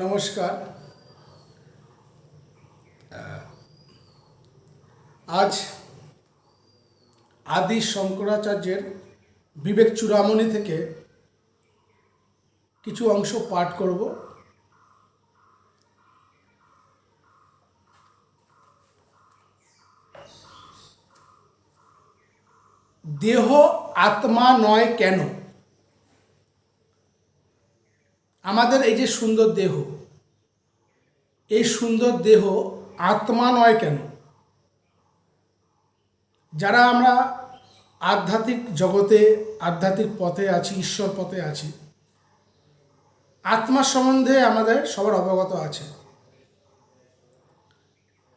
নমস্কার। আজ আদি শঙ্করাচার্যের বিবেক চূড়ামণি থেকে কিছু অংশ পাঠ করব। দেহ আত্মা নয় কেন? আমাদের এই যে সুন্দর দেহ, এই সুন্দর দেহ আত্মা নয় কেন? যারা আমরা আধ্যাত্মিক জগতে, আধ্যাত্মিক পথে আছি, ঈশ্বর পথে আছি আত্মা সম্বন্ধে আমাদের সবার অবগত আছে।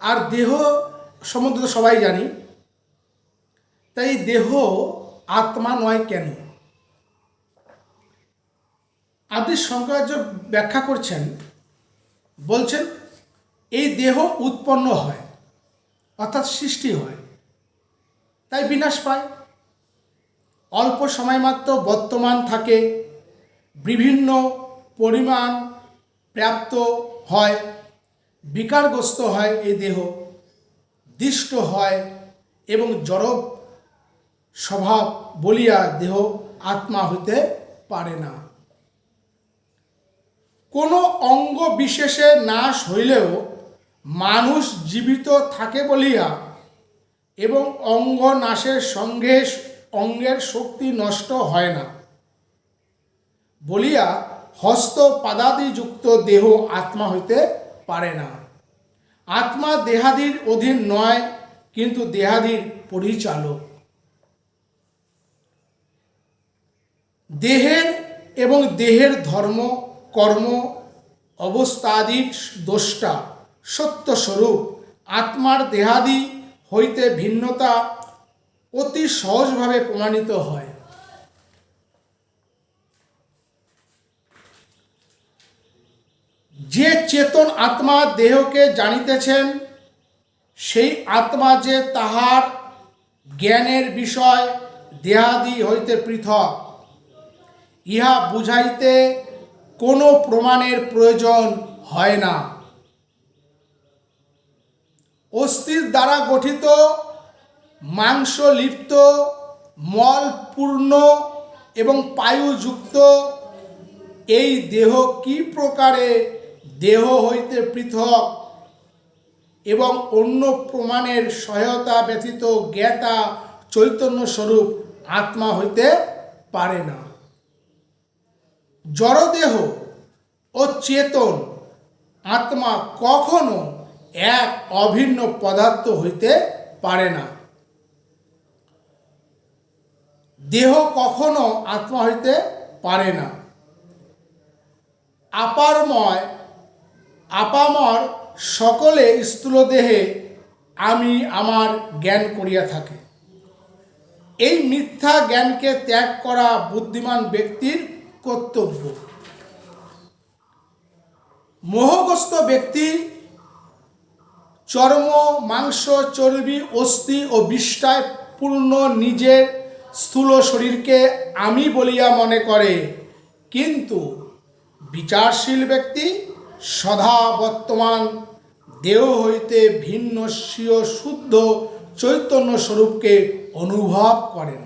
আর দেহ সম্বন্ধে তো সবাই জানি, তাই দেহ আত্মা নয় কেন? আদি শঙ্করাচার্য ব্যাখ্যা করছেন, বলছেন এই দেহ উৎপন্ন হয়, অর্থাৎ সৃষ্টি হয়, তাই বিনাশ পায়। অল্প সময় মাত্র বর্তমান থাকে, বিভিন্ন পরিমাণ প্রাপ্ত হয়, বিকারগ্রস্ত হয় এই দেহ, দৃষ্ট হয় এবং জড় স্বভাব বলিয়া দেহ আত্মা হইতে পারে না। কোনো অঙ্গ বিশেষে নাশ হইলেও মানুষ জীবিত থাকে বলিয়া এবং অঙ্গ নাশের সঙ্গে অঙ্গের শক্তি নষ্ট হয় না বলিয়া হস্ত পাদাদিযুক্ত দেহ আত্মা হইতে পারে না। আত্মা দেহাদির অধীন নয়, কিন্তু দেহাদির পরিচালক। দেহের এবং দেহের ধর্ম কর্ম অবস্থাদির দোষটা সত্যস্বরূপ। আত্মার দেহাদি হইতে ভিন্নতা অতি সহজভাবে প্রমাণিত হয়। যে চেতন আত্মা দেহকে জানিতেছেন, সেই আত্মা যে তাহার জ্ঞানের বিষয় দেহাদি হইতে পৃথক, ইহা বুঝাইতে কোনো প্রমাণের প্রয়োজন হয় না। অস্থির দ্বারা গঠিত মাংস লিপ্ত মলপূর্ণ এবং পায়ুযুক্ত এই দেহ কি প্রকারে দেহ হইতে পৃথক এবং অন্য প্রমাণের সহায়তা ব্যতীত জ্ঞাতা চৈতন্য স্বরূপ আত্মা হইতে পারে না। জড়দেহ ও চেতন আত্মা কখনো এক অভিন্ন পদার্থ হইতে পারে না। দেহ কখনো আত্মা হইতে পারে না। আপারময়, আপামর সকলে স্থূল দেহে আমি আমার জ্ঞান করিয়া থাকে। এই মিথ্যা জ্ঞানকে ত্যাগ করা বুদ্ধিমান ব্যক্তির কর্তব্য। মোহগ্রস্ত ব্যক্তি চর্ম, মাংস, চর্বি, অস্থি ও বিষ্ঠায় পূর্ণ নিজের স্থূল শরীরকে আমি বলিয়া মনে করে। কিন্তু বিচারশীল ব্যক্তি সদা বর্তমান দেহ হইতে ভিন্ন স্বীয় শুদ্ধ চৈতন্য স্বরূপকে অনুভব করেন।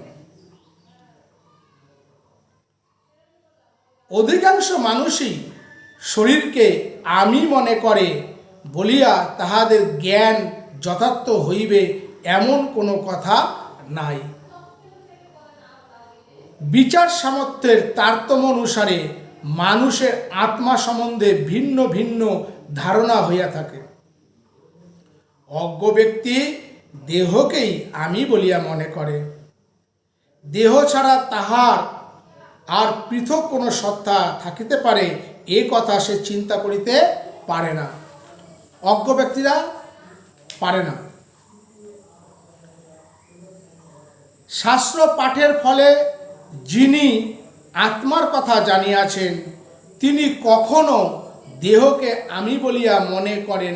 অধিকাংশ মানুষই শরীরকে আমি মনে করে বলিয়া তাহাদের জ্ঞান যথার্থ হইবে এমন কোনো কথা নাই। বিচার সামর্থ্যের তারতম্য অনুসারে মানুষের আত্মা সম্বন্ধে ভিন্ন ভিন্ন ধারণা হইয়া থাকে। অজ্ঞ ব্যক্তি দেহকেই আমি বলিয়া মনে করে। দেহ ছাড়া তাহার আর পৃথক কোনো সত্তা থাকিতে পারে, এ কথা সে চিন্তা করিতে পারে না। অজ্ঞ ব্যক্তিরা পারে না। শাস্ত্র পাঠের ফলে যিনি আত্মার কথা জানিয়াছেন, তিনি কখনো দেহকে আমি বলিয়া মনে করেন,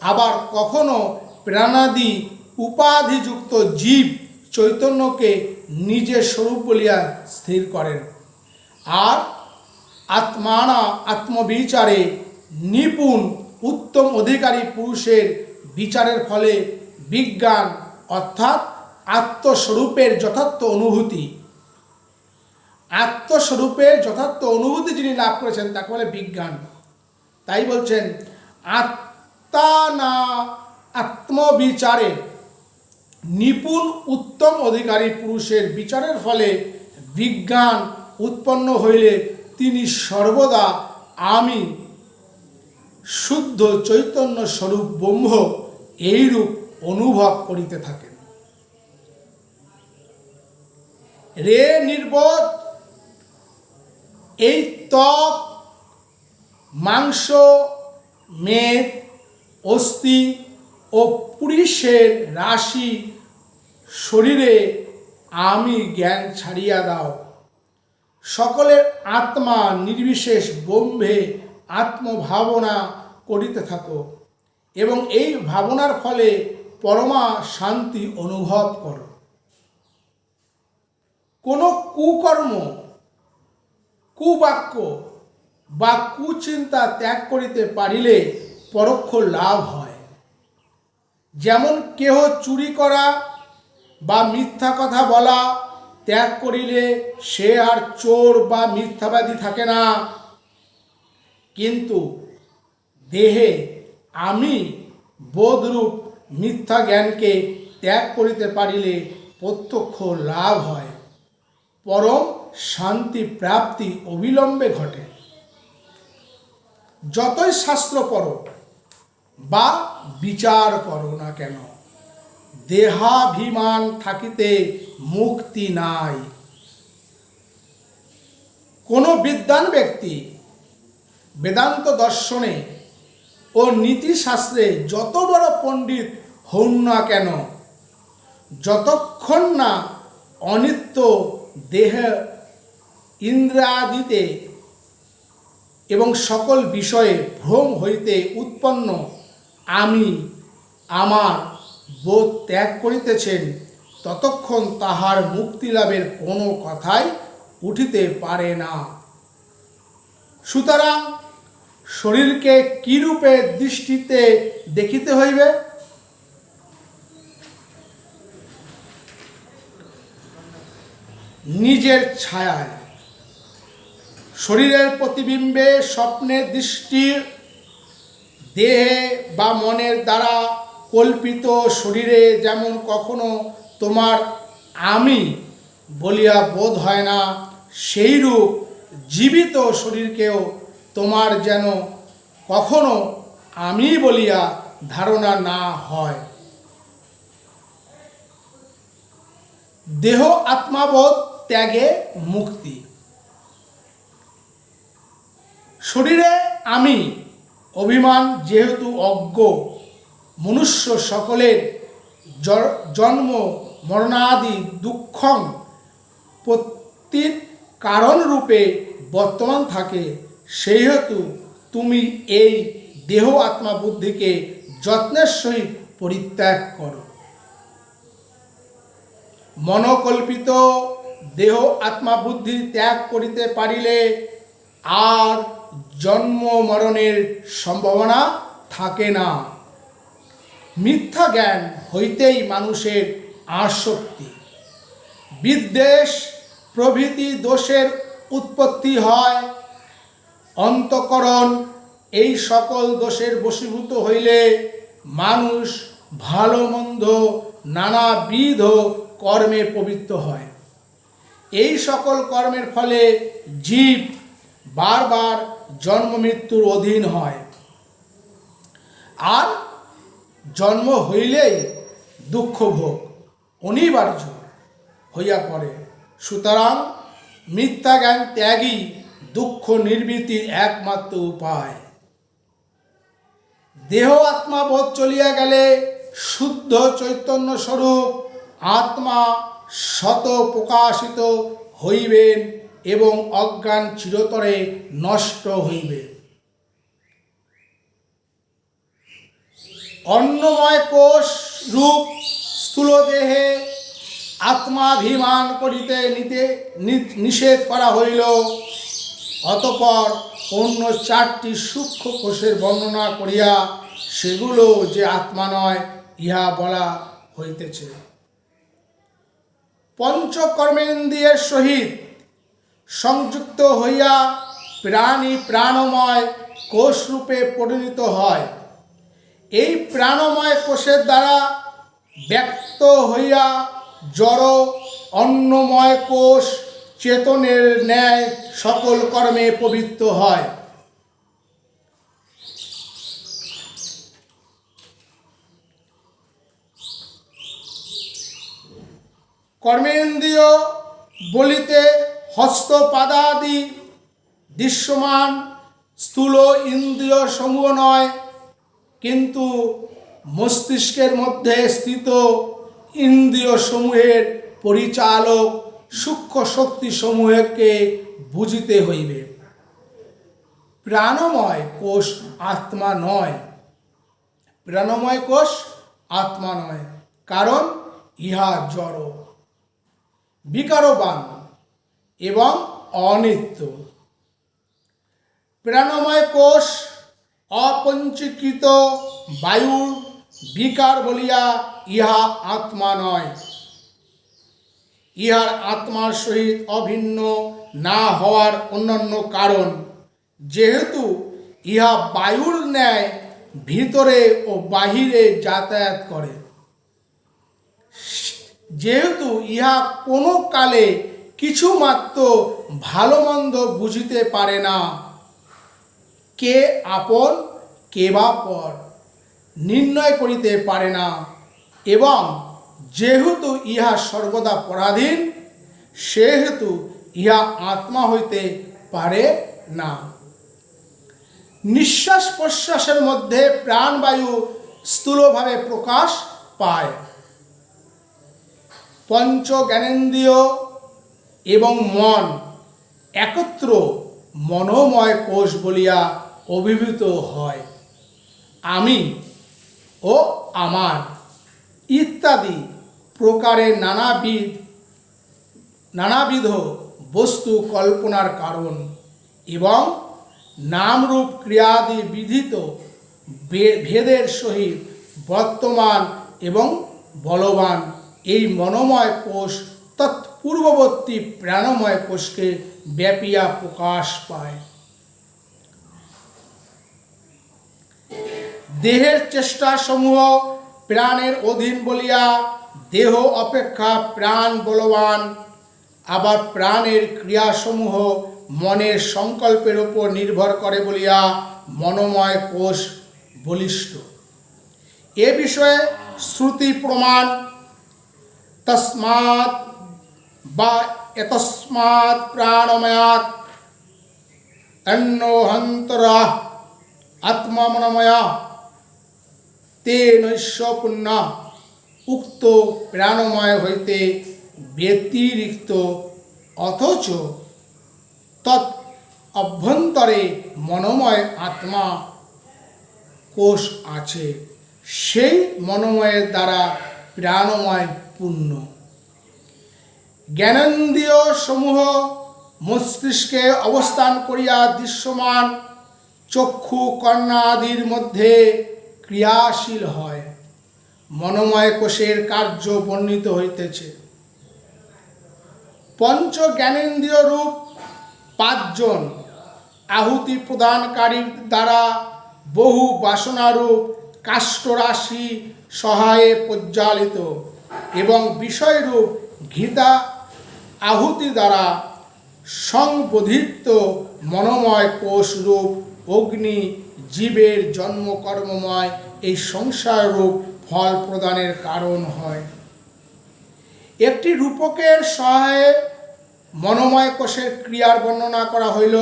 আবার কখনো প্রাণাদি উপাধিযুক্ত জীব চৈতন্যকে নিজের স্বরূপ বলিয়া স্থির করেন। আর আত্মানা আত্মবিচারে নিপুণ উত্তম অধিকারী পুরুষের বিচারের ফলে বিজ্ঞান অর্থাৎ আত্মস্বরূপের যথার্থ অনুভূতি। আত্মস্বরূপের যথার্থ অনুভূতি যিনি লাভ করেছেন, তাকে বলে বিজ্ঞান। তাই বলছেন আত্মা না আত্মবিচারের নিপুণ উত্তম অধিকারী পুরুষের বিচারের ফলে বিজ্ঞান উৎপন্ন হইলে তিনি সর্বদা আমি শুদ্ধ চৈতন্য স্বরূপ ব্রহ্ম এইরূপ অনুভব করিতে থাকেন। রে নির্বোধ, এই ত্বক, মাংস, মেদ, অস্থি ও পুরুষের রাশি শরীরে আমি জ্ঞান ছাড়িয়া দাও। সকলের আত্মা নির্বিশেষ ব্রহ্মে আত্মভাবনা করিতে থাকো। এবং এই ভাবনার ফলে পরমা শান্তি অনুভব করো। কোনো কুকর্ম, কুবাক্য বা কুচিন্তা ত্যাগ করিতে পারিলে পরোক্ষ লাভ হয়। যেমন কেহ চুরি করা বা মিথ্যা কথা বলা ত্যাগ করিলে সে আর চোর বা মিথ্যাবাদী থাকে না। কিন্তু দেহে আমি বোধরূপ মিথ্যা জ্ঞানকে ত্যাগ করিতে পারিলে প্রত্যক্ষ লাভ হয়। পরম শান্তি প্রাপ্তি অবিলম্বে ঘটে। যতই শাস্ত্র পড়ো বা বিচার করো না কেন, দেহাভিমান থাকিতে মুক্তি নাই। কোনো বিদ্বান ব্যক্তি বেদান্ত দর্শনে ও নীতিশাস্ত্রে যত বড় পণ্ডিত হন না কেন, যতক্ষণ না অনিত্য দেহ ইন্দ্রাদিতে এবং সকল বিষয়ে ভ্রম হইতে উৎপন্ন, আমি আমার বোধ ত্যাগ করিতেছেন। ততক্ষণ তাহার মুক্তি লাভের কোনো কথাই উঠিতে পারে না। সুতরাং শরীরকে কিরূপে দৃষ্টিতে দেখিতে হইবে? নিজের ছায়ায়। শরীরের প্রতিবিম্বে স্বপ্নের দৃষ্টি, দেহে বা মনের দ্বারা কল্পিত শরীরে যেমন কখনো তোমার আমি বলিয়া বোধ হয় না, সেইরূপ জীবিত শরীরকেও তোমার যেন কখনো আমি বলিয়া ধারণা না হয়। দেহ আত্মাবোধ ত্যাগে মুক্তি। শরীরে আমি অভিমান যেহেতু অজ্ঞ, মনুষ্য সকলের জন্ম মরণাদি দুঃখং প্রত্যেক কারণ রূপে বর্তমান থাকে, সেহেতু তুমি এই দেহ আত্মা বুদ্ধিকে যত্নের সহিত পরিত্যাগ করো। মনকল্পিত দেহ আত্মা বুদ্ধি ত্যাগ করিতে পারিলে আর জন্ম মরণের সম্ভাবনা থাকে না। মিথ্যা জ্ঞান হইতেই মানুষের আসক্তি। বিদ্বেষ প্রভৃতি দোষের উৎপত্তি হয়। অন্তকরণ এই সকল দোষের বশীভূত হইলে মানুষ ভালো মন্দ নানাবিধ কর্মে পবিত্র হয়। এই সকল কর্মের ফলে জীব বারবার জন্ম মৃত্যুর অধীন হয়। আর জন্ম হইলেই দুঃখ ভোগ। অনিবার্য হইয়া পড়ে। সুতরাং মিথ্যা জ্ঞান ত্যাগই দুঃখ নির্বৃতির একমাত্র উপায়। দেহ আত্মা বোধ চলিয়া গেলে শুদ্ধ চৈতন্য স্বরূপ আত্মা শত প্রকাশিত হইবেন এবং অজ্ঞান চিরতরে নষ্ট হইবে অন্নময় কোষ রূপ স্থূল দেহে আত্মাভিমান করিতে নিতে নিষেধ করা হইল। অতপর অন্য চারটি সূক্ষ্ম কোষের বর্ণনা করিয়া সেগুলো যে আত্মা নয়, ইহা বলা হইতেছে। পঞ্চকর্মেন্দ্রিয়ের সহিত সংযুক্ত হইয়া প্রাণী প্রাণময় কোষরূপে পরিণত হয়। এই প্রাণময় কোষের দ্বারা ব্যক্ত হইয়া জড় অন্নময় কোষ চেতনের ন্যায় সকল কর্মে পবিত্র হয়। কর্মেন্দ্রিয় বলিতে হস্তপাদাদি দৃশ্যমান স্থূল ইন্দ্রিয় সমূহ নয়, কিন্তু মস্তিষ্কের মধ্যে স্থিত ইন্দ্রিয় সমূহের পরিচালক সূক্ষ্ম শক্তি সমূহকে বুঝিতে হইবে। প্রাণময় কোষ আত্মা নয়। প্রাণময় কোষ আত্মা নয়, কারণ ইহা জড়, বিকারবান এবং অনিত্য। প্রাণময় কোষ অপঞ্চীকৃত বায়ুর বিকার বলিয়া ইহা আত্মা নয়। ইহার আত্মার সহিত অভিন্ন না হওয়ার অন্যান্য কারণ, যেহেতু ইহা বায়ুর ন্যায় ভিতরে ও বাহিরে যাতায়াত করে। যেহেতু ইহা কোনো কালে কিছুমাত্র ভালো মন্দ বুঝিতে পারে না, কে আপন, কে বা পর। নির্ণয় করিতে পারে না। এবং যেহেতু ইহা সর্বদা পরাধীন, সেহেতু ইহা আত্মা হইতে পারে না। নিঃশ্বাস প্রশ্বাসের মধ্যে প্রাণবায়ু স্থূলভাবে প্রকাশ পায়। পঞ্চ জ্ঞানেন্দ্রিয় এবং মন একত্র মনোময় কোষ বলিয়া অভিভূত হয়। আমি ও আমার। ইত্যাদি প্রকারের নানাবিধ নানাবিধ বস্তু কল্পনার কারণ এবং নামরূপ ক্রিয়াদি বিধিত ভেদের সহিত বর্তমান এবং বলবান এই মনোময় কোষ তৎপূর্ববর্তী প্রাণময় কোষকে ব্যাপিয়া প্রকাশ পায়। দেহের চেষ্টা সমূহ প্রাণের অধীন বলিয়া দেহ অপেক্ষা প্রাণ বলবান। আবার প্রাণের ক্রিয়াসমূহ মনের সংকল্পের উপর নির্ভর করে বলিয়া মনোময় কোষ বলিষ্ঠ। এ বিষয়ে শ্রুতি প্রমাণ তস্মাৎ বা এতস্মাৎ প্রাণময়াৎ অন্নোহন্তরা আত্মমনময়া তে নৈশ উক্ত প্রাণময় হইতে ব্যতিরিক্ত, অথচ তৎ অভ্যন্তরে মনোময় আত্মা কোষ আছে। সেই মনোময়ের দ্বারা প্রাণময় পূর্ণ। জ্ঞানেন্দ্রিয় সমূহ মস্তিষ্কে অবস্থান করিয়া দৃশ্যমান চক্ষু কর্ণাদির মধ্যে ক্রিয়াশীল হয়। মনোময় কোষের কার্য বর্ণিত হইতেছে। পঞ্চ জ্ঞানেন্দ্রিয় রূপ পাঁচজন আহুতি প্রদানকারীর দ্বারা বহু বাসনারূপ কাষ্ঠরাশি সহায়ে পজ্জালিত এবং বিষয়রূপ ঘৃতা আহুতি দ্বারা সংবোধিত মনোময় কোষরূপ অগ্নি জীবের জন্মকর্মময় এই সংসার রূপ ফল প্রদানের কারণ হয়। একটি রূপকের সহায়ে মনোময় কোষের ক্রিয়ার বর্ণনা করা হইল।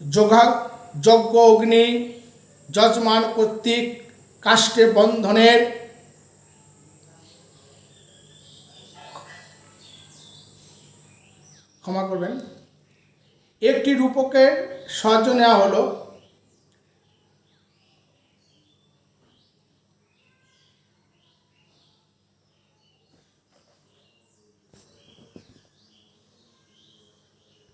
যোগা, যজ্ঞ অগ্নি, যজমান কর্তৃক কাষ্টে বন্ধনের ক্ষমা করবেন। একটি রূপকের সাহায্য নেওয়া হলো।